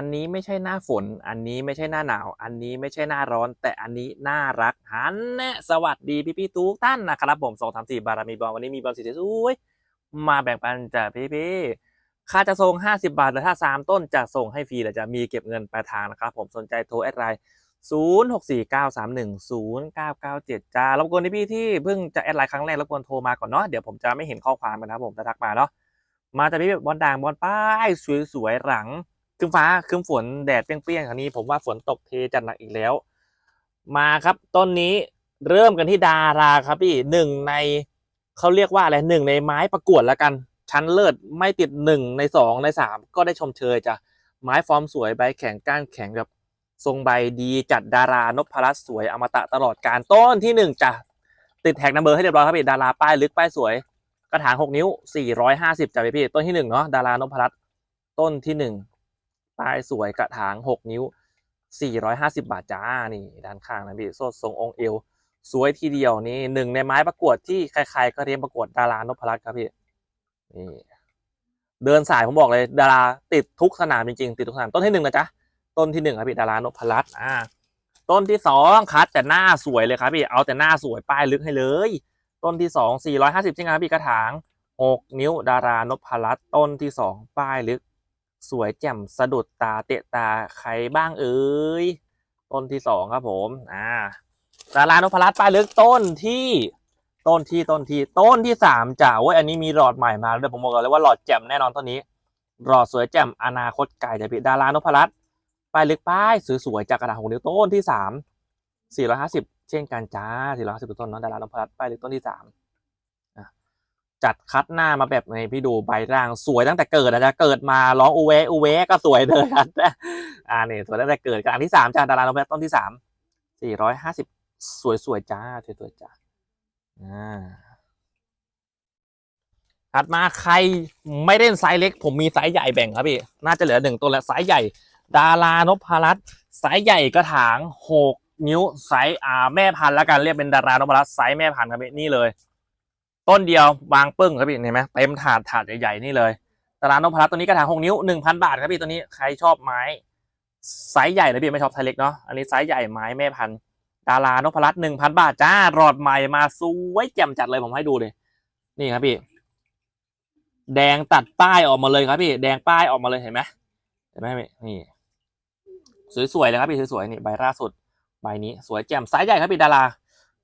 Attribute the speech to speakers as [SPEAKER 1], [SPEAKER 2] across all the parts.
[SPEAKER 1] อันนี้ไม่ใช่หน้าฝน อันนี้ไม่ใช่หน้าหนาว อันนี้ไม่ใช่หน้าร้อน แต่อันนี้น่ารักหันแนสวัสดีพี่พี่ทุกท่านนะครับผมสองสามสี่บารมีบอลวันนี้มีบอลสีสวยมาแบ่งปันจากพี่พี่ๆค่าจะส่งห้าสิบาทหรือถ้าสามต้นจะส่งให้ฟรีแต่จะมีเก็บเงินปลายทางนะครับผมสนใจโทรแอดไลน์ศูนย์หกสี่เก้าสามหนึ่งศูนย์เก้าเก้าเจ็ดจ้ารบกวนพี่ที่เพิ่งจะแอดไลน์ครั้งแรกรบกวนโทรมาก่อนเนาะเดี๋ยวผมจะไม่เห็นข้อความกันนะครับผมจะทักมาเนาะมาจากพี่บอลด่างบอลป้ายสวยๆหลัง ครึ้มฟ้าครึ้มฝนแดดเปรี้ยงๆคราวนี้ ผมว่าฝนตกเทจัดหนักอีกแล้ว มาครับต้นนี้เริ่มกันที่ดาราครับพี่หนึ่งในเขาเรียกว่าอะไรหนึ่งในไม้ประกวดแล้วกัน ชั้นเลิศไม่ติดหนึ่งในสองในสามก็ได้ชมเชยจ้ะไม้ฟอร์มสวยใบแข็งก้านแข็งแบบทรงใบดีจัดดารานพรัตน์สวยอมตะตลอดการต้นที่หนึ่งจ้ะติดแท็กนัมเบอร์ให้เรียบร้อยครับพี่ดาราป้ายลึกป้ายสวย กระถางหกนิ้วสี่ร้อยห้าสิบจ้ะพี่พี่ต้นที่หนึ่งเนาะดารานพรัตน์ต้นที่หนึ่ง ปลายสวยกระถางหกนิ้วสี่ร้อยห้าสิบาทจ้านี่ด้านข้างนะพี่โซ่ทรงองค์เอว สวยทีเดียวนี่หนึ่งในไม้ประกวดที่ใครๆก็เรียนประกวดดารานพรัตน์ครับพี่นี่เดินสายผมบอกเลยดาราติดทุกสนามจริงๆติดทุกสนามต้นที่หนึ่งนะจ๊ะต้นที่หนึ่งครับพี่ดารานพรัตน์อ่าต้นที่สองคัดแต่หน้าสวยเลยครับพี่เอาแต่หน้าสวยป้ายลึกให้เลย ต้นที่สองสี่ร้อยห้าสิบใช่ไหมครับพี่กระถางหกนิ้วดารานพรัตน์ต้นที่สองป้ายลึก สวยแจ่มสะดุดตาเตะตาใครบ้างเอ่ยต้นที่สองครับผมอ่าดารานพรัตน์ป้ายลึกต้นที่ต้นที่ต้นที่ต้นที่สามจ้าโอ้ยอันนี้มีหลอดใหม่มาเลยผมบอกเลยว่าหลอดแจ่มแน่นอนต้นนี้หลอดสวยแจ่มอนาคตไกลแต่พี่ดารานพรัตน์ป้ายลึกป้ายสวยๆจากกระถางหกนิ้วต้นที่สามสี่ร้อยห้าสิบเช่นกันจ้าสี่ร้อยห้าสิบต้นเนาะดารานพรัตน์ป้ายลึกต้นที่สาม จัดคัดหน้ามาแบบในพี่ดูใบร่างสวยตั้งแต่เกิดนะจ๊ะเกิดมาร้องอูเวอูเวก็สวยเลยครับอ่านี่สวยตั้งแต่เกิดกลางที่สามจ้าดารานพรัตต้นที่สามสี่ร้อยห้าสิบสวยๆจ้าสวยๆจ้าอ่าถัดมาใครไม่เล่นไซส์เล็ก ผมมีไซส์ใหญ่แบ่งครับพี่น่าจะเหลือหนึ่งตัวแล้วไซส์ใหญ่ ดารานพรัตน์ไซส์ใหญ่กระถางหกนิ้วไซส์อ่าแม่พันธุ์ล้วกันเรียกเป็นดารานพรัตน์ไซส์แม่พันธุ์ครับพี่นี่เลย ต้นเดียววางปึ้งครับพี่เห็นไหมเต็มถาดถาดใหญ่ๆนี่เลยดารานพรัตตัวนี้กระถางหกนิ้วหนึ่งพันบาทครับพี่ตัวนี้ใครชอบไม้ไซส์ใหญ่นะพี่ไม่ชอบไซส์เล็กเนาะอันนี้ไซส์ใหญ่ไม้แม่พันธุ์ดารานพรัตหนึ่งพันบาทจ้ารอดใหม่มาสวยแจ่มจัดเลยผมให้ดูเลยนี่ครับพี่ แดงตัดป้ายออกมาเลยครับพี่ แดงป้ายออกมาเลยเห็นไหมเห็นไหมนี่ สวยๆเลยครับพี่สวยๆนี่ใบล่าสุดใบนี้สวยแจ่มไซส์ใหญ่ครับพี่ดารา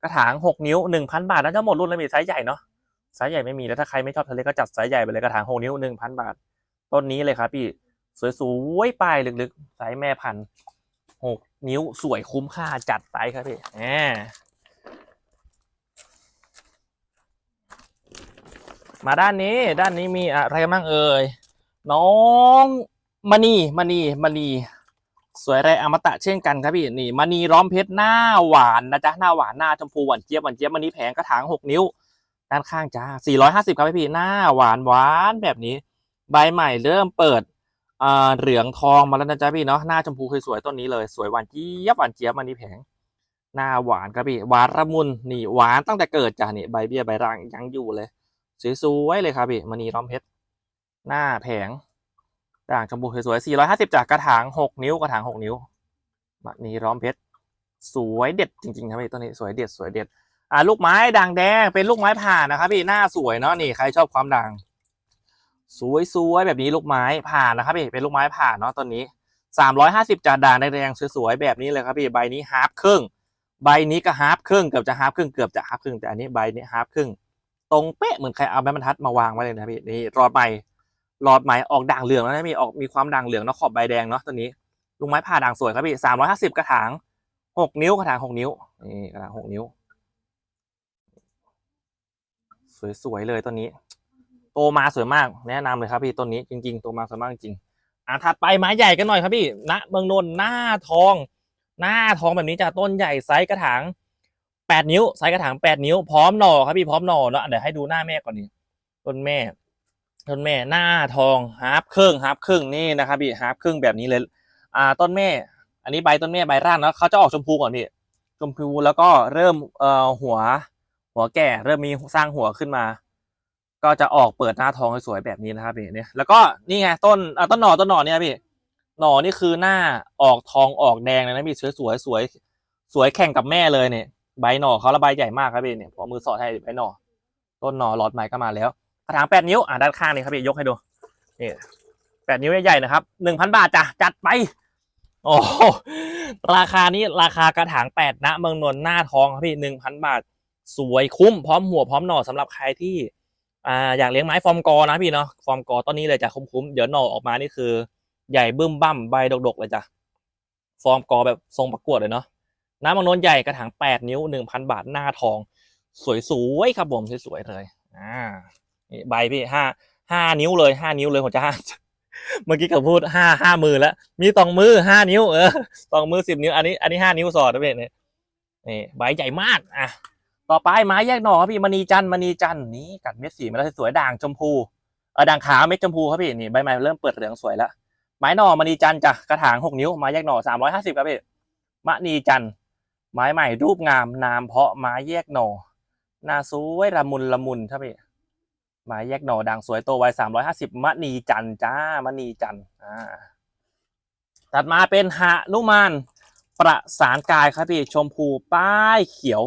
[SPEAKER 1] กระถางหกนิ้วหนึ่งพันบาทน่าจะหมดรุ่นเลยมีไซส์ใหญ่เนาะ ไซส์ใหญ่ไม่มีแล้วถ้าใครไม่ชอบทะเลก็จัดไซส์ใหญ่ไปเลยกระถางหกนิ้วหนึ่งพันบาท ต้นนี้เลยครับพี่สวยๆป้ายลึกๆไซส์แม่พันธุ์หกนิ้วสวยคุ้มค่าจัดไปครับพี่แหมมาด้านนี้ด้านนี้มีอะไรบ้างเอ่ยน้องมณีมณีมณีสวยแรอมตะเช่นกันครับพี่นี่มณีร้อมเพชรหน้าหวานนะจ๊ะหน้าหวานหน้าชมพูหวานเจี๊ยบหวานเจี๊ยบมันีแผงกระถางหกนิ้ว ด้านข้างจ้า 450 ครับพี่หน้าหวานหวานแบบนี้ ใบใหม่เริ่มเปิดอ่าเหลืองทองมาแล้วนะจ๊ะพี่เนาะหน้าชมพูสวยๆต้นนี้เลยสวยหวานเจี๊ยบหวานเจี๊ยบมันนี้แผงหน้าหวานครับพี่หวานระมุนนี่หวานตั้งแต่เกิดจ้ะนี่ใบเบี้ยใบร่างยังอยู่เลยสวยๆเลยครับพี่มณีร้อมเพชรหน้าแผงด่างชมพูสวยๆ450จากกระถาง6 นิ้วกระถาง 6 นิ้วมะนีร้อมเพชรสวยเด็ดจริงๆครับพี่ต้นนี้สวยเด็ดสวยเด็ด อ่าลูกไม้ด่างแดงเป็นลูกไม้ผ่านนะครับพี่หน้าสวยเนาะนี่ใครชอบความด่างสวยๆแบบนี้ลูกไม้ผ่านนะครับพี่เป็นลูกไม้ผ่านเนาะต้นนี้350จากด่างแดงสวยๆแบบนี้เลยครับพี่ใบนี้ฮาร์ฟครึ่ง ใบนี้ก็ฮาร์ฟครึ่งเกือบจะฮาร์ฟครึ่งเกือบจะฮาร์ฟครึ่งแต่อันนี้ใบนี้ฮาร์ฟครึ่ง ตรงเป๊ะเหมือนใครเอาไม้บรรทัดมาวางไว้เลยนะพี่นี่รอดใหม่หลอดไหมออกด่างเหลืองแล้วนะมีออกมีความด่างเหลืองเนาะขอบใบแดงเนาะตัวนี้ลุงไม้ผ่าด่างสวยครับพี่สามร้อยห้าสิบกระถางหกนิ้วกระถางหกนิ้วนี่กระถางหกนิ้ว สวยๆเลยต้นนี้ โตมาสวยมากแนะนำเลยครับพี่ต้นนี้จริง ๆ โตมาสวยมากจริงอะถัดไปไม้ใหญ่กันหน่อยครับพี่ณเมืองนนท์หน้าทอง หน้าทองแบบนี้จะต้นใหญ่ไซส์กระถางแปดนิ้วไซส์กระถางแปดนิ้วพร้อมหน่อครับพี่พร้อมหน่อเนาะเดี๋ยวให้ดูหน้าแม่ก่อนนี่ต้นแม่ต้นแม่หน้าทองฮาร์ฟครึ่งฮาร์ฟครึ่งนี่นะครับพี่ฮาร์ฟครึ่งแบบนี้เลย อ่าต้นแม่ อันนี้ใบต้นแม่ใบร่างเนาะเขาจะออกชมพูก่อนพี่ชมพูแล้วก็เริ่มเอ่อหัว หัวแก่เริ่มมีสร้างหัวขึ้นมา ก็จะออกเปิดหน้าทองสวยๆแบบนี้นะครับพี่เนี่ยแล้วก็นี่ไงต้นอ่าต้นหน่อต้นหน่อเนี่ยพี่หน่อนี่คือหน้าออกทองออกแดงเลยนะพี่สวยสวยสวยสวยแข่งกับแม่เลยเนี่ยใบหน่อเขาระบายใหญ่มากครับพี่เนี่ยพอมือสอดให้ใบหน่อต้นหน่อหลอดใหม่ก็มาแล้วกระถางแปดนิ้วอะด้านข้างนี่ครับพี่ยกให้ดูนี่แปดนิ้วใหญ่ๆนะครับหนึ่งพันบาทจ้ะจัดไปโอ้ราคานี้ราคากระถางแปดนะเมืองนนท์หน้าทองครับพี่หนึ่งพันบาท สวยคุ้มพร้อมหัวพร้อมหน่อสำหรับใครที่อ่าอยากเลี้ยงไม้ฟอร์มกอนะพี่เนาะฟอร์มกอต้นนี้เลยจ้ะคุ้มๆเดี๋ยวหน่อออกมานี่คือ ใหญ่บึ้มบั้มใบดกๆเลยจ้ะฟอร์มกอแบบทรงประกวดเลยเนาะน้ำมืองนนใหญ่กระถางแปดนิ้วหนึ่งพันบาทหน้าทอง สวยๆครับผมสวยๆเลยอ่าใบพี่ห้าห้านิ้วเลยห้านิ้วเลยผมจะห้าเมื่อกี้เขาพูดห้าห้ามือแล้ว มีสองมือห้านิ้วเออสองมือสิบนิ้วอันนี้อันนี้ห้านิ้วสอดนะเพี่เนี่ยนี่ใบใหญ่มากอะ ต่อไปไม้แยกหน่อครับพี่มณีจันมณีจันนี่กัดเม็ดสีมาแล้วสวยด่างชมพูเออด่างขาวเม็ดชมพูครับพี่นี่ใบไม้เริ่มเปิดเหลืองสวยแล้วไม้หน่อมณีจันจ้ะกระถางหกนิ้วไม้แยกหน่อสามร้อยห้าสิบครับพี่มณีจันไม้ใหม่รูปงามนามเพาะไม้แยกหน่อหน้าสวยละมุนละมุนครับพี่หมายแยกหน่อดังสวยโตไวสามร้อยห้าสิบมณีจันจ้ามณีจันอ่าตัดมาเป็นหะนุมานประสานกายครับพี่ชมพูป้ายเขียว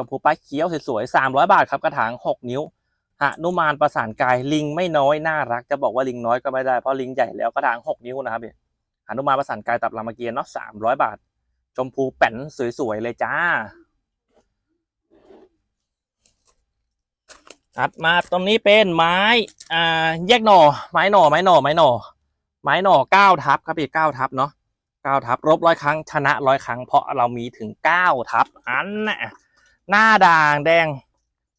[SPEAKER 1] ชมพูป้ายเขียวสวยๆสามร้อยบาทครับกระถางหกนิ้วหนุมานประสานกายลิงไม่น้อยน่ารัก จะบอกว่าลิงน้อยก็ไม่ได้เพราะลิงใหญ่แล้วกระถางหกนิ้วนะครับพี่หนุมานประสานกายตับรามเกียรติ์เนาะสามร้อยบาท ชมพูแป้นสวยๆเลยจ้าถัดมาตรงนี้เป็นไม้อ่าแยกหน่อ ไม้หน่อไม้หน่อไม้หน่อไม้หน่อเก้าทับครับพี่เก้าทับเนาะเก้าทับรบร้อยครั้งชนะร้อยครั้งเพราะเรามีถึงเก้าทับอันน่ะ หน้าด่างแดง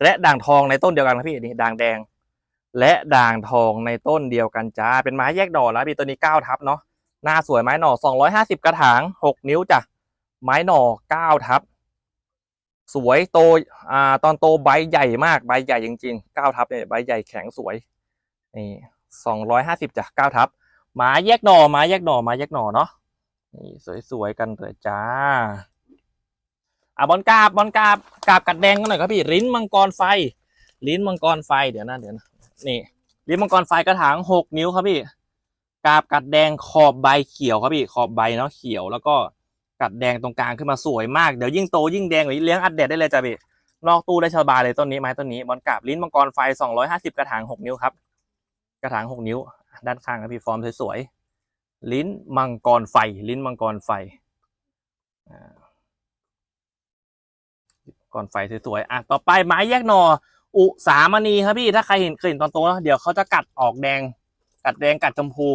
[SPEAKER 1] และด่างทองในต้นเดียวกันครับพี่นี่ด่างแดง และด่างทองในต้นเดียวกันจ้าเป็นไม้แยกดอกแล้วพี่ตัวนี้เก้าทับเนาะหน้าสวยไม้หน่อสองร้อยห้าสิบกระถางหกนิ้วจ้ะไม้หน่อเก้าทับ สวยโตอ่าตอนโตใบใหญ่มากใบใหญ่จริงๆเก้าทับเนี่ยใบใหญ่แข็งสวยนี่สองร้อยห้าสิบจ้ะเก้าทับหมาแยกหน่อหมาแยกหน่อหมาแยกหน่อเนาะนี่สวยๆกันเลยจ้า อะบอลกาบบอลกาบกาบกัดแดงกันหน่อยครับพี่ลิ้นมังกรไฟ ลิ้นมังกรไฟเดี๋ยวนะเดี๋ยวนะนี่ลิ้นมังกรไฟกระถางหกนิ้วครับพี่กาบกัดแดงขอบใบเขียวครับพี่ขอบใบเนาะเขียวแล้วก็กัดแดงตรงกลางขึ้นมาสวยมากเดี๋ยวยิ่งโตยิ่งแดงกว่านี้เลี้ยงอัดแดดได้เลยจ้ะพี่นอกตู้ได้สบายเลยต้นนี้ไม้ต้นนี้บอลกาบลิ้นมังกรไฟ250กระถาง6นิ้วครับกระถาง6นิ้ว ด้านข้างครับพี่ฟอร์มสวยๆลิ้นมังกรไฟ ลิ้นมังกรไฟอ่า ก่อนไฟสวยๆอะต่อไปไม้แยกหนออุสามณีครับพี่ถ้าใครเห็นเคยเห็นตอนโตแล้วเดี๋ยวเขาจะกัดออกแดง กัดแดงกัดชมพู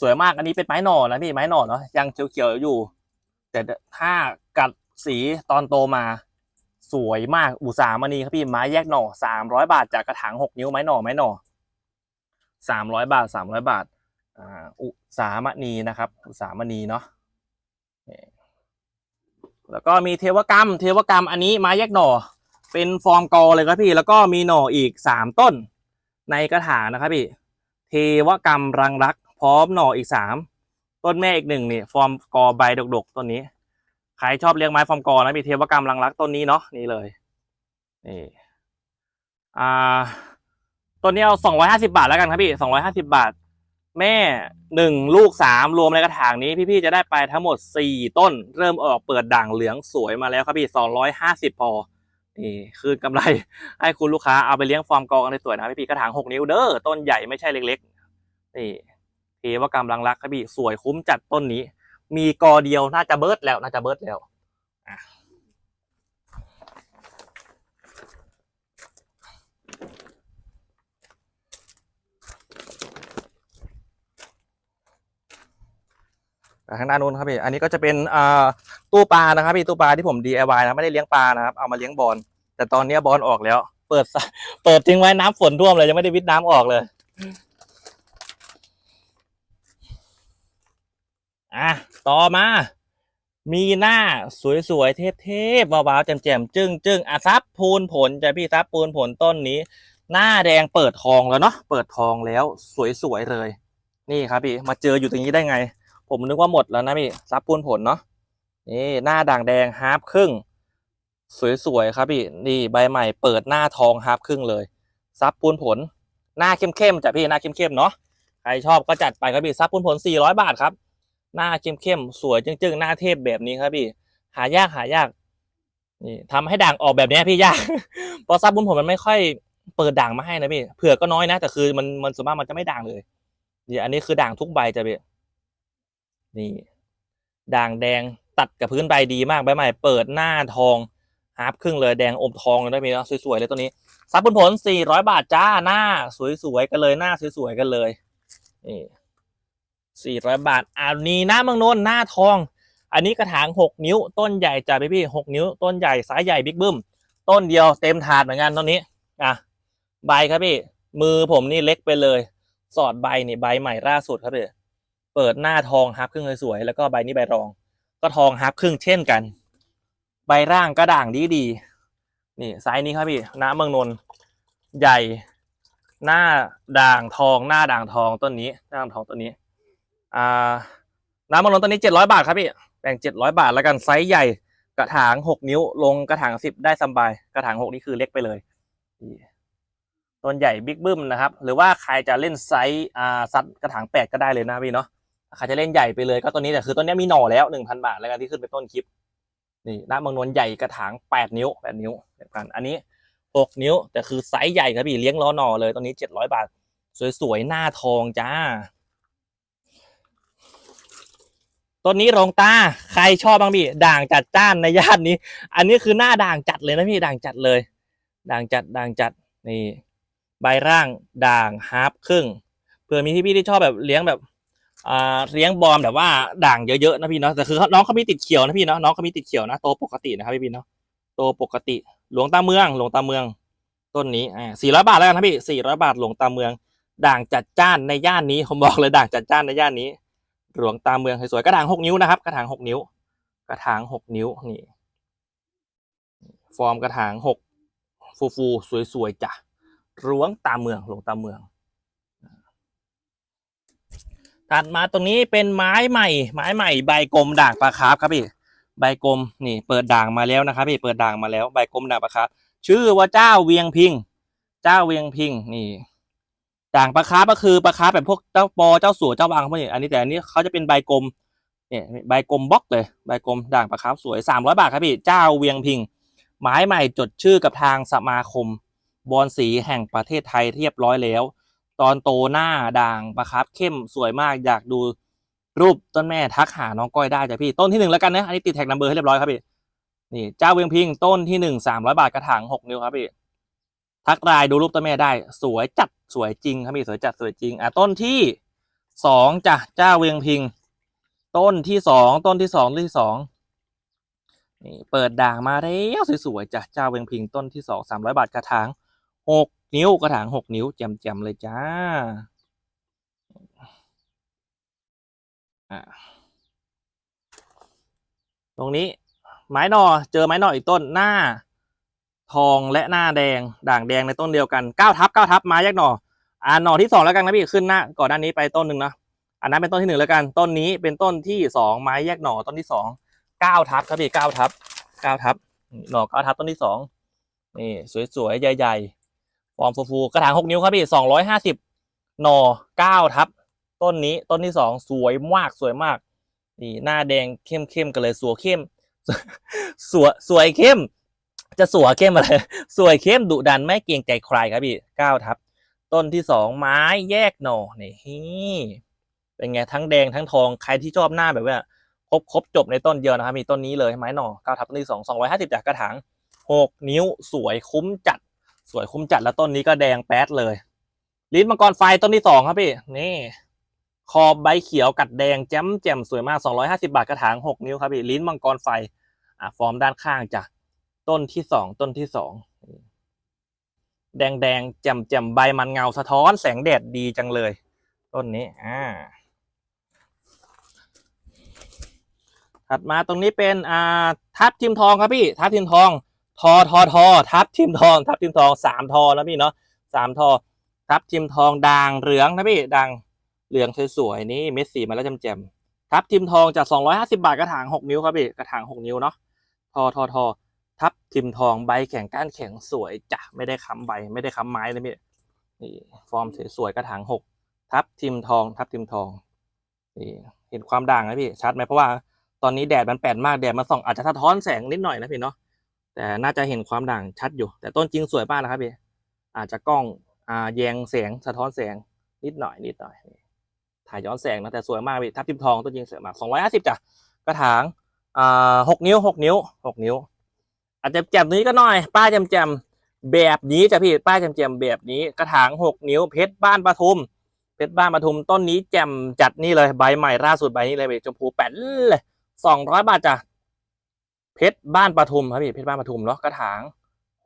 [SPEAKER 1] สวยมากอันนี้เป็นไม้หน่อนะพี่ไม้หน่อเนาะยังเขียวๆอยู่ แต่ถ้ากัดสีตอนโตมา สวยมากอุสามณีครับพี่ไม้แยกหน่อสามร้อยบาทจากกระถางหกนิ้วไม้หน่อไม้หน่อสามร้อยบาทสามร้อยบาทอ่าอุสามณีนะครับ อุสามณีเนาะ แล้วก็มีเทวกรรม เทวกรรมอันนี้ไม้แยกหน่อ เป็นฟอร์มกอเลยครับพี่ แล้วก็มีหน่ออีกสามต้น ในกระถางนะครับพี่ เทวกรรมรังรัก พร้อมหน่ออีกสามต้นแม่อีกหนึ่งนี่ฟอร์มกอใบดกๆต้นนี้ ใครชอบเลี้ยงไม้ฟอร์มกอนะมีเทวกรรมรังรักต้นนี้เนาะนี่เลยนี่อ่าต้นนี้เอาสองร้อยห้าสิบาทแล้วกันครับพี่สองร้อยห้าสิบาท แม่หนึ่งลูกสามรวมในกระถางนี้พี่ๆจะได้ไปทั้งหมดสี่ต้น เริ่มออกเปิดด่างเหลืองสวยมาแล้วครับพี่สองร้อยห้าสิบพอนี่คืนกำไรให้คุณลูกค้าเอาไปเลี้ยงฟาร์มกอกันสวยนะพี่ๆกระถางหกนิ้วเด้อต้นใหญ่ไม่ใช่เล็กๆนี่เทวกรรมรังรักครับพี่สวยคุ้มจัดต้นนี้ มีกอเดียวน่าจะเบิร์ดแล้วน่าจะเบิร์ดแล้ว อะไปข้างหน้านนู้นครับพี่ อันนี้ก็จะเป็นตู้ปลานะครับพี่ตู้ปลาที่ผม DIY นะไม่ได้เลี้ยงปลานะครับเอามาเลี้ยงบอลแต่ตอนนี้บอลออกแล้ว เปิดเปิดทิ้งไว้น้ำฝนท่วมเลยยังไม่ได้วิทน้ำออกเลยอะต่อมา มีหน้าสวยๆเทพๆว้าวๆแจ่มๆจึ้งจึ้งๆอะซับพูนผลจะพี่ซับพูนผลต้นนี้ หน้าแดงเปิดทองแล้วเนาะเปิดทองแล้วสวยๆเลย นี่ครับพี่มาเจออยู่ตรงนี้ได้ไง ผมนึกว่าหมดแล้วนะพี่ซับพูนผลเนาะนี่หน้าด่างแดงฮาร์ปครึ่ง สวยๆครับพี่นี่ใบใหม่เปิดหน้าทองฮาร์ปครึ่งเลยซับปูนผล หน้าเข้มๆจ้ะพี่หน้าเข้มๆเนาะใครชอบก็จัดไปครับพี่ซับปูนผล 400 บาทครับ หน้าเข้มๆสวยจึ้งๆหน้าเทพแบบนี้ครับพี่ หายากหายากนี่ทำให้ด่างออกแบบนี้พี่ยากเพราะซับบุญผมมันไม่ค่อยเปิดด่างมาให้นะพี่เผื่อกก็น้อยนะแต่คือมันมันส่วนมากมันจะไม่ด่างเลยนี่อันนี้คือด่างทุกใบจ้ะพี่ นี่ ด่างแดงตัดกับพื้นใบดีมากใบใหม่ เปิดหน้าทองฮาร์ปครึ่งเลยแดงอมทองเลยได้ไหมเนาะสวยๆเลยตัวนี้ซับบุญผลสี่ร้อยบาทจ้าหน้า สวยๆกันเลยหน้าสวยๆกันเลยนี่สี่ร้อยบาทอันนี้หน้ามืองนนหน้าทอง อันนี้กระถางหกนิ้ว ต้นใหญ่จ้ะพี่พี่หกนิ้ว ต้นใหญ่สายใหญ่บิ๊กบึ้มต้นเดียวเต็มถาดเหมือนกันต้นนี้อะใบครับพี่มือผมนี่เล็กไปเลย สอดใบนี่ใบใหม่ล่าสุดครับพี่ เปิดหน้าทองฮับครึ่งสวยๆแล้วก็ใบนี้ใบรอง ก็ทองฮับครึ่งเช่นกัน ใบร่างก็ด่างดีดีนี่ไซส์นี้ครับพี่น้ำเมืองนนใหญ่หน้าด่างทองหน้าด่างทองต้นนี้หน้าด่างทองต้นนี้อ่าน้ำเมืองนนต้นนี้เจ็ดร้อยบาทครับพี่แบ่งเจ็ดร้อยบาทแล้วกันไซส์ใหญ่กระถางหกนิ้วลงกระถางสิบได้สบายกระถางหกนี่คือเล็กไปเลยต้นใหญ่บิ๊กบึ้มนะครับ หรือว่าใครจะเล่นไซส์อ่าซัดกระถางแปดก็ได้เลยนะพี่เนาะ ใครจะเล่นใหญ่ไปเลยก็ตัวนี้แต่คือต้นนี้มีหน่อแล้วหนึ่งพันบาทแล้วกันที่ขึ้นเป็นต้นคลิป นี่น้ำบางนวลใหญ่กระถางแปดนิ้วแปดนิ้วแบบกันอันนี้หกนิ้ว แต่คือไซส์ใหญ่ครับพี่เลี้ยงล้อหน่อเลยตัวนี้เจ็ดร้อยบาท สวยๆหน้าทองจ้าต้นนี้รองตาใครชอบบ้างพี่ด่างจัดจ้านในย่านนี้ อันนี้คือหน้าด่างจัดเลยนะพี่ด่างจัดเลย ด่างจัดด่างจัดนี่ ใบร่างด่างฮาร์ปครึ่งเผื่อมีที่พี่ที่ชอบแบบเลี้ยงแบบ เลี้ยงบอมแบบว่าด่างเยอะๆนะพี่เนาะแต่คือน้องเขามีติดเขียวนะพี่เนาะน้องเขามีติดเขียวนะโตปกตินะครับพี่พี่เนาะโตปกติ หลวงตาเมือง หลวงตาเมือง ต้นนี้อ่าสี่ร้อยบาทแล้วกันนะพี่สี่ร้อยบาทหลวงตาเมือง ด่างจัดจ้านในย่านนี้ผมบอกเลยด่างจัดจ้านในย่านนี้ หลวงตาเมืองสวยๆกระถางหกนิ้วนะครับกระถางหกนิ้ว กระถางหกนิ้วนี่ฟอร์มกระถางหกฟูฟูๆสวยๆจ้ะหลวงตาเมืองหลวงตาเมือง ถัดมาตรงนี้เป็นไม้ใหม่ ไม้ใหม่ ใบกลมด่างปลาคาร์ฟครับพี่ใบกลมนี่เปิดด่างมาแล้วนะครับพี่เปิดด่างมาแล้วใบกลมด่างปลาคาร์ฟชื่อว่าเจ้าเวียงพิง เจ้าเวียงพิงนี่ด่างปลาคาร์ฟก็คือปลาคาร์ฟแบบพวกเจ้าปอเจ้าสัวเจ้าบางพวกนี้อันนี้แต่อันนี้เขาจะเป็นใบกลมเนี่ยใบกลมบล็อกเลยใบกลมด่างปลาคาร์ฟสวยสามร้อยบาทครับพี่เจ้าเวียงพิงไม้ใหม่จดชื่อกับทางสมาคมบอลสีแห่งประเทศไทยเรียบร้อยแล้ว ตอนโตหน้าด่างปลาคร์ฟเข้มสวยมากอยากดูรูปต้นแม่ทักหาน้องก้อยได้จ้ะพี่ต้นที่หนึ่งแล้วกันนะอันนี้ติดแท็กนัมเบอร์ให้เรียบร้อยครับพี่นี่เจ้าเวียงพิงต้นที่หนึ่งสามร้อยบาทกระถางหกนิ้วครับพี่ทักรายดูรูปต้นแม่ได้ สวยจัดสวยจริงครับพี่สวยจัดสวยจริงอะต้นที่สองจ้ะเจ้าเวียงพิง ต้นที่สองต้นที่สองต้นที่สองนี่เปิดด่างมาแล้วสวยๆจ้ะเจ้าเวียงพิงต้นที่สองสามร้อยบาทกระถางหก นิ้วกระถางหกนิ้วแจ่มๆเลยจ้า ตรงนี้ไม้หนอเจอไม้หนออีกต้นหน้า ทองและหน้าแดงด่างแดงในต้นเดียวกันเก้าทับเก้าทับไม้แยกหน่ออ่าหน่อที่สองแล้วกันนะพี่ขึ้นหน้าก่อนหน้านี้ไปต้นหนึ่งนะอันนั้นเป็นต้นที่หนึ่งแล้วกันต้นนี้เป็นต้นที่สองไม้แยกหน่อต้นที่สองเก้าทับครับพี่เก้าทับเก้าทับหน่อเก้าทับต้นที่สองนี่สวยๆใหญ่ๆ ฟอร์มฟูๆกระถางหกนิ้วครับพี่สองร้อยห้าสิบหน่อเก้าทับ ต้นนี้ต้นที่สองสวยมากสวยมาก นี่หน้าแดงเข้มๆกันเลยสัวเข้มสวยสวยเข้ม จะสัวเข้มอะไรสวยเข้มดุดันไม่เกรงใจใครครับพี่เก้าทับ ต้นที่สองไม้แยกหน่อนี่เป็นไงทั้งแดงทั้งทองใครที่ชอบหน้าแบบว่าครบครบจบในต้นเดียวนะครับมีต้นนี้เลยไม้หน่อเก้าทับต้นที่สองสองร้อยห้าสิบจากกระถางหกนิ้วสวยคุ้มจัด สวยคุ้มจัดแล้วต้นนี้ก็แดงแป๊ดเลยลิ้นมังกรไฟต้นที่สองครับพี่นี่ขอบใบเขียวกัดแดงแจ่มแจ่มสวยมากสองร้อยห้าสิบาทกระถางหกนิ้วครับพี่ลิ้นมังกรไฟอะฟอร์มด้านข้างจ้ะต้นที่สองต้นที่สองแดงแดงแจ่มแจ่มใบมันเงาสะท้อนแสงแดดดีจังเลย ต้นนี้อ่าถัดมาตรงนี้เป็นอ่าทับทิมทองครับพี่ทับทิมทอง ทอทอทอทับทิมทอง ทับทิมทองสามทอนะพี่เนาะสามทอ ทับทิมทองด่างเหลืองนะพี่ด่างเหลืองสวยๆนี่เม็ดสีมาแล้วแจ่มๆทับทิมทองจากสองร้อยห้าสิบาทกระถางหกนิ้วครับพี่กระถางหกนิ้วเนาะทอทอทอทับทิมทองใบแข็งก้านแข็งสวยจ้ะไม่ได้ค้ำใบไม่ได้ค้ำไม้เลยพี่นี่ฟอร์มสวยๆกระถางหกทับทิมทอง ทับทิมทองนี่เห็นความด่างนะพี่ชัดไหมเพราะว่าตอนนี้แดดมันแปดมากแดดมันส่องอาจจะสะท้อนแสงนิดหน่อยนะพี่เนาะ แต่น่าจะเห็นความด่างชัดอยู่ แต่ต้นจริงสวยมากนะครับพี่อาจจะกล้องอ่าแยงแสงสะท้อนแสงนิดหน่อยนิดหน่อยถ่ายย้อนแสงนะแต่สวยมากพี่ทับทิมทองต้นจริงสวยมากสองร้อยห้าสิบจ้ะกระถางอ่าหกนิ้วหกนิ้วหกนิ้ว อาจจะแจมนี้ก็หน่อย ป้ายแจมแบบนี้จ้ะพี่ป้ายแจมแบบนี้กระถางหกนิ้วเพชรบ้านปทุมเพชรบ้านปทุมต้นนี้แจมจัดนี่เลยใบใหม่ล่าสุดใบนี้เลยพี่ชมพูแป้นเลยสองร้อยบาทจ้ะ เพชรบ้านปทุมครับพี่เพชรบ้านปทุมเนาะกระถาง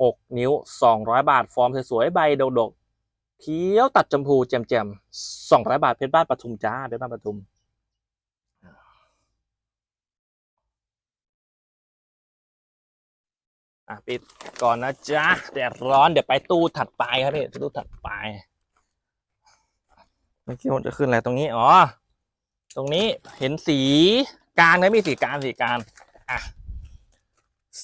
[SPEAKER 1] หกนิ้วสองร้อยบาท ฟอร์มสวยๆใบดกๆเขียวตัดชมพูแจ่มๆสองร้อยบาทเพชรบ้านปทุมจ้าเพชรบ้านปทุมอะปิดก่อนนะจ๊ะแดดร้อนเดี๋ยวไปตู้ถัดไปครับพี่ตู้ถัดไปเมื่อกี้ผมจะขึ้นอะไรตรงนี้อ๋อตรงนี้เห็นสีกางนะมีสีกางสีกางอะ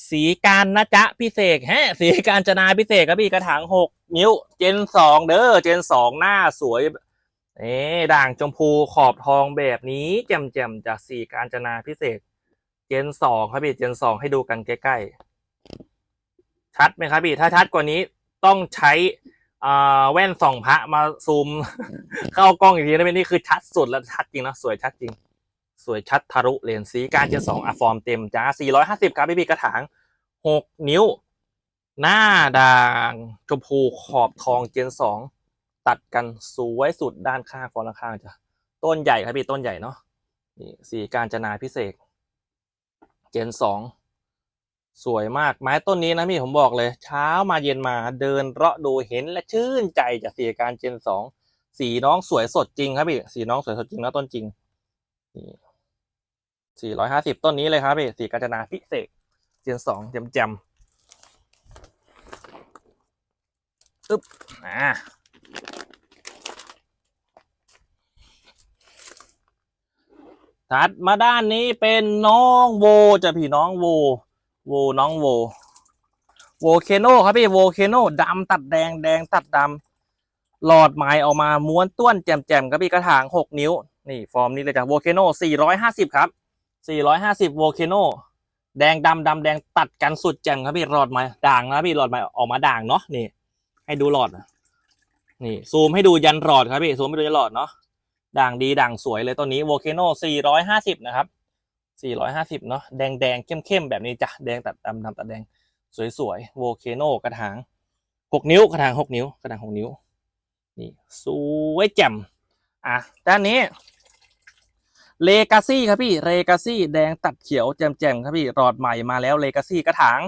[SPEAKER 1] สีการนะจ๊ะพิเศษฮะสีการจนาพิเศษครับพี่กระถางหกนิ้ว เจนสองเด้อเจนสองหน้าสวยเอ๊ด่างชมพูขอบทองแบบนี้แจ่มๆจากสีการจนาพิเศษ เจนสองครับพี่เจนสองให้ดูกันใกล้ๆชัดไหมครับพี่ถ้าชัดกว่านี้ต้องใช้อ่าแว่นส่องพระมาซูม เข้ากล้องอีกทีนะพี่นี่คือชัดสุดแล้วชัดจริงนะสวยชัดจริง สวยชัดทะลุเลนสีการเจนสองอะฟอร์มเต็มจ้า450 ครับพี่พี่กระถาง 6 นิ้ว หน้าด่างชมพูขอบทองเจนสองตัดกันสวยสุดด้านข้างฟอนข้างจ้ะต้นใหญ่ครับพี่ต้นใหญ่เนาะนี่สีการจนาพิเศษ เจนสองสวยมากไม้ต้นนี้นะพี่ผมบอกเลย เช้ามาเย็นมาเดินเลาะดูเห็นและชื่นใจจากสีการเจนสองสีน้องสวยสดจริงครับพี่สีน้องสวยสดจริงแล้วต้นจริงนี่ี่ร้อยห้าสิบต้นนี้เลยครับพี่สีกาญจนาพิเศษเจียนสองจำจำอึ๊บอ่าถัดมาด้านนี้เป็นน้องโวจะพี่น้องโว โวน้องโว โวเคโนครับพี่โวเคโนดำตัดแดงแดงตัดดำหลอดไม้ออกมาม้วนต้วนแจมแจมครับพี่กระถาง 6 นิ้ว นี่ ฟอร์มนี้เลยจ้ะโวเคโน่450 ครับ สี่ร้อยห้าสิบโวเคโนแดงดำดำแดงตัดกันสุดแจ่มครับพี่หลอดไม้ด่างนะพี่หลอดไม้ออกมาด่างเนาะนี่ ให้ดูหลอดนี่ซูมให้ดูยันหลอดครับพี่ซูมให้ดูยันหลอดเนาะด่างดีด่างสวยเลยตัวนี้โวเคโนสี่ร้อยห้าสิบนะครับสี่ร้อยห้าสิบเนาะแดงแดงเข้มเข้มแบบนี้จ้ะแดงตัดดำดำตัดแดงสวยๆโวเคโนกระถางหกนิ้วกระถางหกนิ้วกระถางหกนิ้วนี่สวยแจ่มอะด้านนี้ เลกาซี่ครับพี่เลกาซี่แดงตัดเขียวแจ่มๆครับพี่รอดใหม่มาแล้วเลกาซี่กระถาง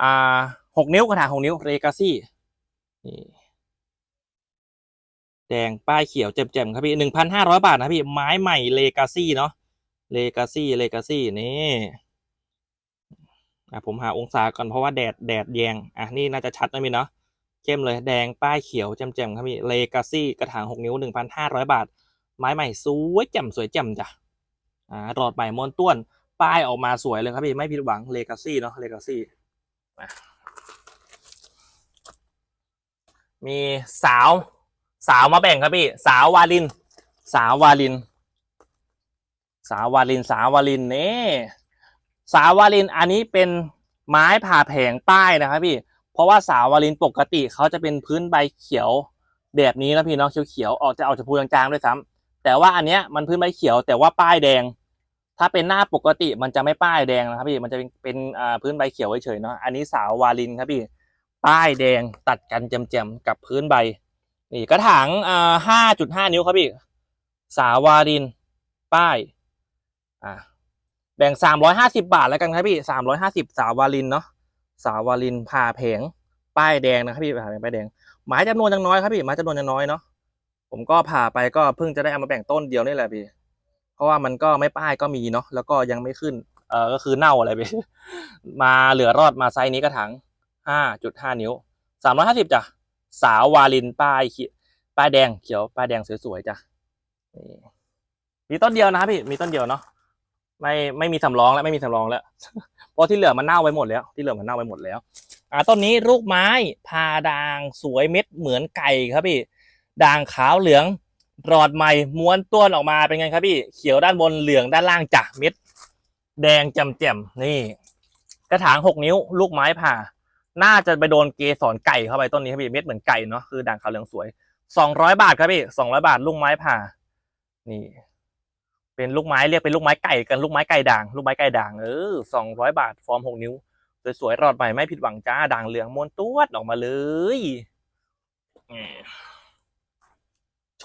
[SPEAKER 1] อ่าหกนิ้วกระถางหกนิ้วเลกาซี่นี่แดงป้ายเขียวแจ่มๆครับพี่หนึ่งพันห้าร้อยบาทนะพี่ไม้ใหม่เลกาซี่เนาะเลกาซี่เลกาซี่นี่อะผมหาองศาก่อนเพราะว่าแดดแดดแยงอะนี่น่าจะชัดนะพี่เนาะเข้มเลยแดงป้ายเขียวแจ่มๆครับพี่เลกาซี่กระถางหกนิ้วหนึ่งพันห้าร้อยบาทไม้ใหม่สวยแจ่มสวยแจ่มจ้ะ อ่าหลอดใหม่ม้วนต้วน ป้ายออกมาสวยเลยครับพี่ไม่ผิดหวังเลกาซี่เนาะเลกาซี่มีสาว สาวมาแบ่งครับพี่ สาววาลิน สาววาลิน สาววาลิน สาววาลินนี่สาววาลินอันนี้เป็นไม้ผ่าแผงป้ายนะครับพี่ เพราะว่าสาววาลินปกติเขาจะเป็นพื้นใบเขียวแบบนี้นะพี่เนาะเขียวๆออกจะออกชมพูจางๆด้วยซ้ำ แต่ว่าอันเนี้ยมันพื้นใบเขียว แต่ว่าป้ายแดง ถ้าเป็นหน้าปกติมันจะไม่ป้ายแดงนะครับพี่มันจะเป็นเป็นพื้นใบเขียวเฉยๆเนาะอันนี้สาววาลินครับพี่ป้ายแดงตัดกันแจมๆกับพื้นใบนี่กระถางอ่าห้าจุดห้านิ้วครับพี่สาวาลิน ป้ายอ่าแบ่งสามร้อยห้าสิบาทแล้วกันครับพี่สามร้อยห้าสิบสาวาลินเนาะสาวาลินผ่าแผงป้ายแดงนะครับพี่ผ่าแผงป้ายแดงไม้จำนวนยังน้อยครับพี่ไม้จำนวนยังน้อยเนาะ ผมก็ผ่าไปก็เพิ่งจะได้เอามาแบ่งต้นเดียวนี่แหละพี่ เพราะว่ามันก็ไม่ป้ายก็มีเนาะแล้วก็ยังไม่ขึ้น เออก็คือเน่าอะไรไป มาเหลือรอดมาไซส์นี้กระถางห้าจุดห้านิ้วสามร้อยห้าสิบจ้ะสาววาลินป้ายเขียวป้ายแดงเขียวป้ายแดงสวยๆจ้ะมีต้นเดียวนะครับพี่มีต้นเดียวเนาะไม่ไม่มีสำรองแล้วไม่มีสำรองแล้วเพราะที่เหลือมันเน่าไปหมดแล้ว ที่เหลือมันเน่าไปหมดแล้ว อ่าต้นนี้ลูกไม้พาด่างสวยเม็ดเหมือนไก่ครับพี่ ด่างขาวเหลืองหลอดใหม่ม้วนต้วนออกมาเป็นไงครับพี่เขียวด้านบนเหลืองด้านล่างจ้ะเม็ดแดงแจ่มๆนี่ กระถางหกนิ้ว ลูกไม้ผ่า น่าจะไปโดนเกสรไก่เข้าไปต้นนี้ครับพี่เม็ดเหมือนไก่เนาะคือด่างขาวเหลืองสวยสองร้อยบาทครับพี่สองร้อยบาทลูกไม้ผ่า นี่ เป็นลูกไม้เรียกเป็นลูกไม้ไก่กันลูกไม้ไก่ด่างลูกไม้ไก่ด่างเออสองร้อยบาทฟอร์มหกนิ้วสวยๆรอดใหม่ไม่ผิดหวังจ้าด่างเหลืองม้วนตัวดออกมาเลยอืม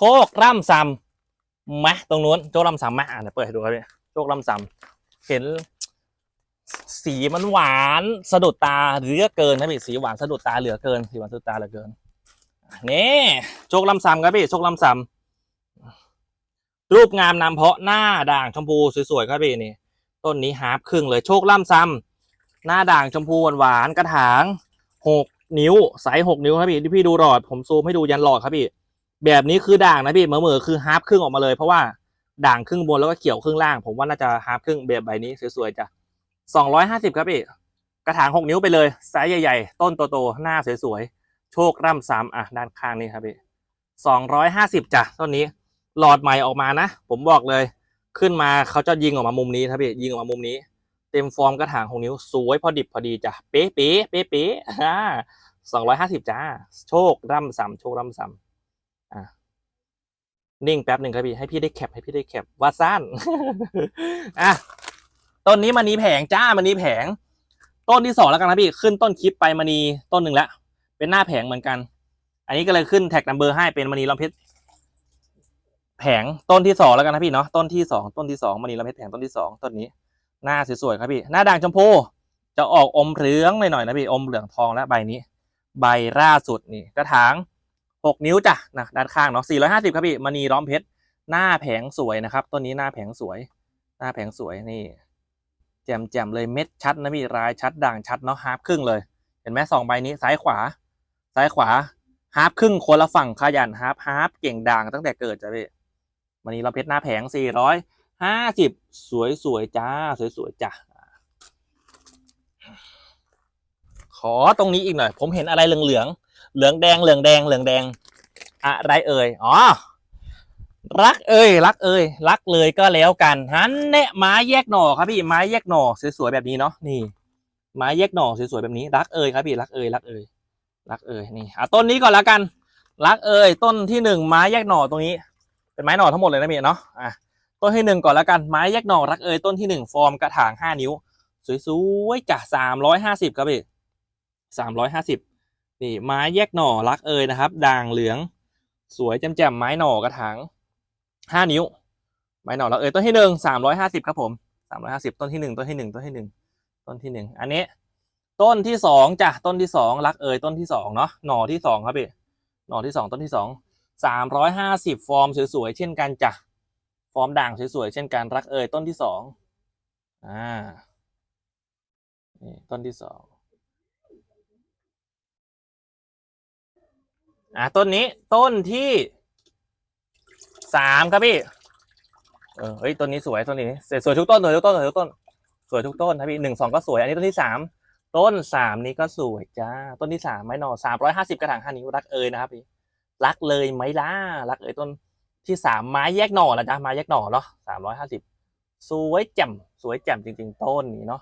[SPEAKER 1] ชคร่ำซำมะตรงนู้นโชคร่ำซำมะอะเดี๋ยวเปิดให้ดูครับพี่โชคร่ำซำเห็น สีมันหวานสะดุดตาเหลือเกินนะพี่สีหวานสะดุดตาเหลือเกินสีหวานสะดุดตาเหลือเกินนี่โชคลำซำครับพี่โชคลำซำรูปงามนำเพาะหน้าด่างชมพูสวยๆครับพี่นี่ ต้นนี้ฮาร์ปครึ่งเลยโชคล่ำซำหน้าด่างชมพูหวานๆกระถางหกนิ้วไซส์หกนิ้วครับพี่ที่พี่ดูหลอดผมซูมให้ดูยันหลอดครับพี่ แบบนี้คือด่างนะพี่เหมือๆคือฮาร์ปครึ่งออกมาเลย เพราะว่าด่างครึ่งบนแล้วก็เขียวครึ่งล่าง ผมว่าน่าจะฮาร์ปครึ่งแบบใบนี้สวยๆจ้ะสองร้อยห้าสิบครับพี่กระถางหกนิ้วไปเลยไซส์ใหญ่ๆ ต้นโตๆหน้าสวยๆโชคร่ำซ้ำอะด้านข้างนี้ครับพี่สองร้อยห้าสิบจ้ะต้นนี้หลอดใหม่ออกมานะ ผมบอกเลย ขึ้นมาเขาจะยิงออกมามุมนี้ครับพี่ยิงออกมามุมนี้ เต็มฟอร์มกระถางหกนิ้วสวยพอดิบพอดีจ้ะเป๊ะเป๊ะเป๊ะเป๊ะอ่าสองร้อยห้าสิบจ้าโชคร่ำซ้ำโชคร่ำซ้ำ นิ่งแป๊บหนึ่งครับพี่ให้พี่ได้แคปให้พี่ได้แคปว่าสั้นอะต้นนี้มันนีแผงจ้ามันนีแผง ต้นที่สองแล้วกันนะพี่ขึ้นต้นคลิปไปมณีต้นหนึ่งแล้วเป็นหน้าแผงเหมือนกัน อันนี้ก็เลยขึ้นแท็กนัมเบอร์ให้เป็นมณีลำเพชรแผงต้นที่สองแล้วกันนะพี่เนาะต้นที่สองต้นที่สองมณีลำเพชรแผงต้นที่สองต้นนี้ หน้าสวยๆครับพี่ หน้าด่างชมพูจะออกอมเหลืองหน่อยๆนะพี่อมเหลืองทองแล้วใบนี้ ใบล่าสุดนี่กระถาง หกนิ้วจ้ะนะด้านข้างเนาะสี่ร้อยห้าสิบครับพี่มณีล้อมเพชรหน้าแผงสวยนะครับต้นนี้หน้าแผงสวย หน้าแผงสวยนี่แจ่มแจ่มๆเลยเม็ดชัดนะพี่รายชัดด่างชัดเนาะฮาร์ปครึ่งเลย เห็นไหมสองใบนี้ซ้ายขวา ซ้ายขวาฮาร์ปครึ่งคนละฝั่งขยันฮาร์ปฮาร์ปเก่งด่างตั้งแต่เกิดจ้ะพี่วันนี้เราเพชรหน้าแผงสี่ร้อยห้าสิบสวยสวยๆจ้า สวยสวยๆจ้าขอตรงนี้อีกหน่อย ผมเห็นอะไรเหลืองเหลืองๆ เหลืองแดงเหลืองแดงเหลืองแดง อะไรเอ่ยอ๋อรักเอ้ยรักเอ้ยรักเลยก็แล้วกันฮันเนะไม้แยกหน่อครับพี่ไม้แยกหน่อสวยๆแบบนี้เนาะนี่ไม้แยกหน่อสวยๆแบบนี้ รักเอ้ยครับพี่รักเอ้ยรักเอ้ยรักเอ้ยนี่อะต้นนี้ก่อนแล้วกัน รักเอ้ยต้นที่หนึ่งไม้แยกหน่อตรงนี้ เป็นไม้หน่อทั้งหมดเลยนะพี่เนาะอะต้นที่หนึ่งก่อนแล้วกันไม้แยกหน่อรักเอ้ยต้นที่หนึ่งฟอร์มกระถางห้านิ้ว สวยๆจ้ะสามร้อยห้าสิบครับพี่สามร้อยห้าสิบ นี่ไม้แยกหน่อรักเอ้ยนะครับ ด่างเหลืองสวยแจ่มๆไม้หน่อกระถางห้านิ้ว ไม้หน่อแล้วเออต้นที่หนึ่งสามร้อยห้าสิบครับผมสามร้อยห้าสิบต้นที่หนึ่งต้นที่หนึ่งต้นที่หนึ่งต้นที่หนึ่งอันนี้ต้นที่สองจ้ะต้นที่สองรักเอยต้นที่สองเนาะหน่อที่สองครับพี่หน่อที่สองต้นที่สองสามร้อยห้าสิบฟอร์มสวยๆเช่นกันจ้ะฟอร์มด่างสวยๆเช่นกันรักเอยต้นที่สองอ่านี่ต้นที่สอง อ่าต้นนี้ต้นที่สามครับพี่ เออเฮ้ยต้นนี้สวยต้นนี้สวยสวยทุกต้นสวยทุกต้นสวยทุกต้นสวยทุกต้นครับพี่หนึ่งสองก็สวยอันนี้ต้นที่สามต้นสามนี้ก็สวยจ้าต้นที่สามไม้หน่อสามร้อยห้าสิบกระถางห้านิ้วรักเอยนะครับพี่รักเลยไหมล่ะรักเอยต้นที่สามไม้แยกหน่อนะจ๊ะไม้แยกหน่อเนาะสามร้อยห้าสิบสวยแจ่มสวยแจ่มจริง ๆ ต้นนี้เนาะ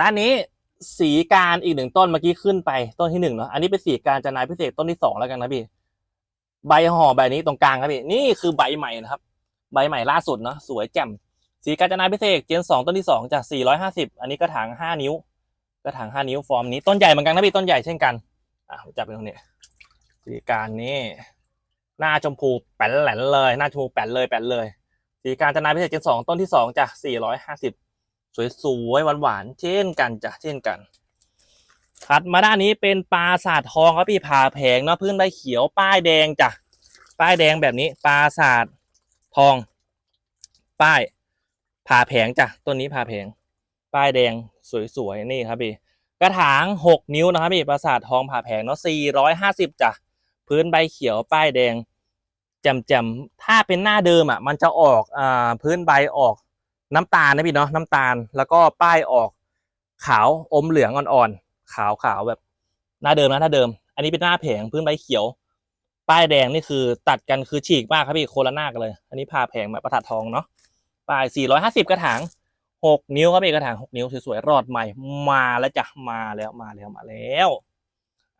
[SPEAKER 1] ด้านนี้ สีการอีกหนึ่งต้นเมื่อกี้ขึ้นไปต้นที่หนึ่งเนาะอันนี้เป็นสีการจะนายพิเศษต้นที่สองแล้วกันนะพี่ ใบห่อแบนี้ตรงกลางครับพี่นี่คือใบใหม่นะครับ ใบใหม่ล่าสุดเนาะสวยแจ่มสีกาญจนายพิเศษเจนสองต้นที่สองจากสี่ร้อยห้าสิบอันนี้กระถางห้านิ้ว กระถางห้านิ้วฟอร์มนี้ต้นใหญ่เหมือนกันนะพี่ต้นใหญ่เช่นกันอะจับไปตรงนี้สีการนี่หน้าชมพูแป้นแหลนเลย หน้าชมพูแป้นเลยแป้นเลย สีกาญจนายพิเศษเจนสองต้นที่สองจากสี่ร้อยห้าสิบ สวยๆหวานๆเช่นกันจ้ะเช่นกันถัดมาด้านนี้เป็นปลาสาททองครับพี่ผ่าแผงเนาะพื้นใบเขียวป้ายแดงจ้ะป้ายแดงแบบนี้ปลาสาททอง ป้ายผ่าแผงจ้ะต้นนี้ผ่าแผง ป้ายแดงสวยๆนี่ครับพี่กระถางหกนิ้วนะครับพี่ปราสาททองผ่าแผงเนาะสี่ร้อยห้าสิบจ้ะพื้นใบเขียวป้ายแดงแจ่มๆถ้าเป็นหน้าเดิมอะมันจะออกอ่าพื้นใบออก น้ำตาลนะพี่เนาะน้ำตาลแล้วก็ป้ายออกขาวอมเหลืองอ่อนๆขาวขาวแบบหน้าเดิมนะหน้าเดิม อันนี้เป็นหน้าแผงพื้นใบเขียว ป้ายแดงนี่คือตัดกันคือฉีกมากครับพี่โคละหน้ากันเลย อันนี้พาแพงมาประทัดทองเนาะป้าย 450 กระถาง6 นิ้วครับพี่กระถาง 6 นิ้วสวยๆรอดใหม่มาแล้วจ้ะมาแล้วมาแล้วมาแล้ว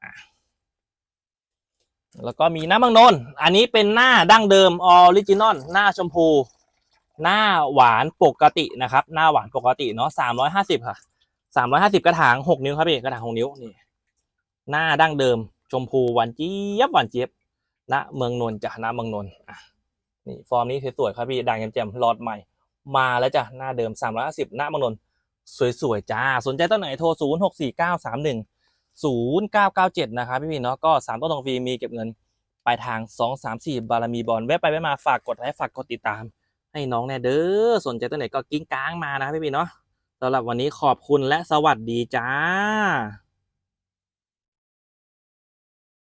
[SPEAKER 1] อะแล้วก็มีน้ำมังนนอันนี้เป็นหน้าดั้งเดิมออริจินอลหน้าชมพู หน้าหวานปกตินะครับ หน้าหวานปกติเนาะ350ค่ะ350กระถาง6นิ้วครับพี่กระถาง6นิ้วนี่หน้าดั้งเดิม ชมพูหวานเจี๊ยบหวานเจี๊ยบณเมืองนนท์จ้ะณเมืองนนท์อะนี่ฟอร์มนี้สวยๆครับพี่ด่างแจ่มๆหลอดใหม่ มาแล้วจ้ะหน้าเดิม350ณเมืองนนท์สวยๆจ้า สนใจต้นไหนโทร0 6 4 9 3 1 0 9 9 7นะครับพี่ๆเนาะก็3ต้นตรงฟรีมีเก็บเงินปลายทาง2 3 4บารมีบอลแวะไปแวะมาฝากกดไลค์ฝากกดติดตาม ให้น้องแน่เด้อสนใจตัวไหนก็กิ้งก้างมานะครับพี่ๆเนาะสำหรับวันนี้ขอบคุณและสวัสดีจ้า